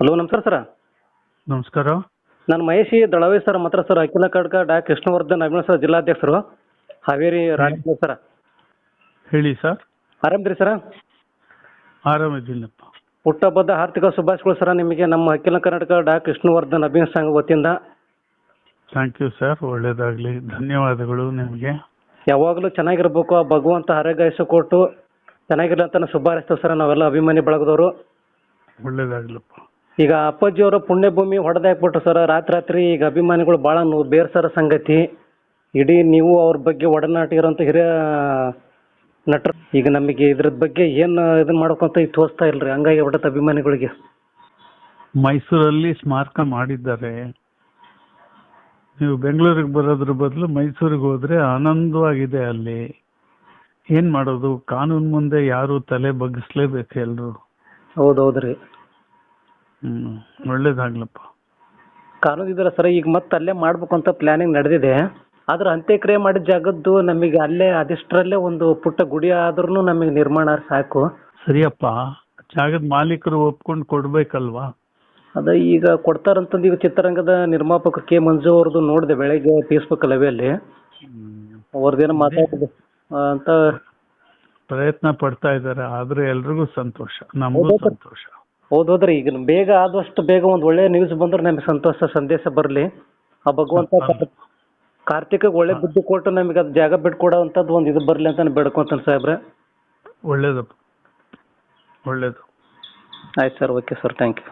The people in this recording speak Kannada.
ಹಲೋ ನಮಸ್ಕಾರ ಸರ್. ನಮಸ್ಕಾರ. ನಾನು ಮಹೇಶಿ ದಳವೇ ಸರ್ ಮಾತ್ರ ಸರ್ ಅಖಿಲ ಕರ್ನಾಟಕ ಡಾ ಕೃಷ್ಣವರ್ಧನ್ ಅಭಿನವ್ ಸರ್ ಜಿಲ್ಲಾಧ್ಯಕ್ಷರು. ಹಾವೇರಿ ರಾಜ್ಯ ಸರ್. ಹೇಳಿ ಸರ್. ಆರಾಮದ್ರಿ ಸರ? ಆರಾಮಿದ್ದೀನಪ್ಪ. ಹುಟ್ಟಹಬ್ಬದ ಆರ್ಥಿಕ ಶುಭಾಶಯಗಳು ಸರ್ ನಿಮಗೆ. ನಮ್ಮ ಅಖಿಲ ಕರ್ನಾಟಕ ಡಾ ಕೃಷ್ಣವರ್ಧನ್ ಅಭಿನವ್ ಸಂಘ ವತಿಯಿಂದ. ಥ್ಯಾಂಕ್ ಯು ಸರ್ ಒಳ್ಳೇದಾಗಲಿ. ಧನ್ಯವಾದಗಳು ನಿಮಗೆ. ಯಾವಾಗಲೂ ಚೆನ್ನಾಗಿರ್ಬೇಕು. ಆ ಭಗವಂತ ಆರೋಗ್ಯ ಕೊಟ್ಟು ಚೆನ್ನಾಗಿರಲಿ ಅಂತ ಶುಭ ಹಾರೈಸ್ತೇವೆ ಸರ್. ನಾವೆಲ್ಲ ಅಭಿಮಾನಿ ಬಳಗದವರು. ಒಳ್ಳೇದಾಗ್ಲಪ್ಪ. ಈಗ ಅಪ್ಪಾಜಿಯವರ ಪುಣ್ಯಭೂಮಿ ಹೊಡೆದಾಕ್ಬಿಟ್ರು ಸರ್. ರಾತ್ರಿ ರಾತ್ರಿ ಈಗ ಅಭಿಮಾನಿಗಳು ಭಾಳ ನೋ ಬೇರ್ಸರ ಸಂಗತಿ. ಇಡೀ ನೀವು ಅವ್ರ ಬಗ್ಗೆ ಒಡನಾಟ ಇರೋಂಥ ಹಿರಿಯ ನಟರು. ಈಗ ನಮಗೆ ಇದ್ರ ಬಗ್ಗೆ ಏನು ಇದನ್ನ ಮಾಡ್ಕೊಂತ ಈಗ ತೋರಿಸ್ತಾ ಇಲ್ರಿ. ಹಂಗಾಗಿ ಹೊಡೆತ ಅಭಿಮಾನಿಗಳಿಗೆ. ಮೈಸೂರಲ್ಲಿ ಸ್ಮಾರಕ ಮಾಡಿದ್ದಾರೆ. ನೀವು ಬೆಂಗಳೂರಿಗೆ ಬರೋದ್ರ ಬದಲು ಮೈಸೂರಿಗೆ ಹೋದ್ರೆ ಆನಂದವಾಗಿದೆ ಅಲ್ಲಿ. ಏನ್ ಮಾಡೋದು? ಕಾನೂನು ಮುಂದೆ ಯಾರು ತಲೆ ಬಗ್ಗಿಸ್ಲೇಬೇಕು ಎಲ್ರು? ಹೌದೌದ್ರಿ. ರೀ ಹ್ಮ್ ಒಳ್ಳೇದಾಗ್ಲಪ್ಪ. ಕಾನೂನು ಇದ್ರೆ ಸರ್ ಈಗ ಮತ್ತೆ ಅಲ್ಲೇ ಮಾಡ್ಬೇಕು ಅಂತ ಪ್ಲಾನಿಂಗ್ ನಡೆದಿದೆ. ಆದ್ರೆ ಅಂತ್ಯಕ್ರಿಯೆ ಮಾಡಿದ ಜಾಗದ್ದು ನಮಗೆ ಅಲ್ಲೇ ಅದಿಷ್ಟರಲ್ಲೇ ಒಂದು ಪುಟ್ಟ ಗುಡಿ ಆದ್ರೂ ನಮಗೆ ನಿರ್ಮಾಣ ಸಾಕು. ಸರಿಯಪ್ಪ ಜಾಗದ ಮಾಲೀಕರು ಒಪ್ಕೊಂಡು ಕೊಡ್ಬೇಕಲ್ವಾ? ಅದ ಈಗ ಕೊಡ್ತಾರಂತಂದು ಈಗ ಚಿತ್ರರಂಗದ ನಿರ್ಮಾಪಕ ಕೆ ಮಂಜು ಅವ್ರದ್ದು ನೋಡಿದೆ ಬೆಳಗ್ಗೆ ಫೇಸ್ಬುಕ್ ಲವೆಯಲ್ಲಿ. ಅವ್ರದ್ದೇನೋ ಮಾತಾಡಿದೆ ಅಂತ ಪ್ರಯತ್ನ ಪಡ್ತಾ ಇದ್ದಾರೆ ಆದ್ರೆ ಎಲ್ರಿಗೂ ಸಂತೋಷ ನಮಗೂ ಸಂತೋಷ. ಹೌದು ಹೌದ್ರಿ ಈಗ ಬೇಗ ಆದಷ್ಟು ಬೇಗ ಒಂದು ಒಳ್ಳೆ ನ್ಯೂಸ್ ಬಂದ್ರೆ ನಮಗೆ ಸಂತೋಷ ಸಂದೇಶ ಬರಲಿ. ಆ ಭಗವಂತ ಕಾರ್ತಿಕಗೆ ಒಳ್ಳೆ ಬುದ್ಧಿ ಕೊಟ್ಟು ನಮಗೆ ಅದು ಜಾಗ ಬಿಟ್ಕೊಡೋವಂಥದ್ದು ಒಂದು ಇದು ಬರಲಿ ಅಂತ ಬೇಡ್ಕೊಂತಾನೆ ಸಾಹೇಬ್ರೆ. ಒಳ್ಳೇದಪ್ಪ ಒಳ್ಳೇದು. ಆಯ್ತು sir okay sir thank you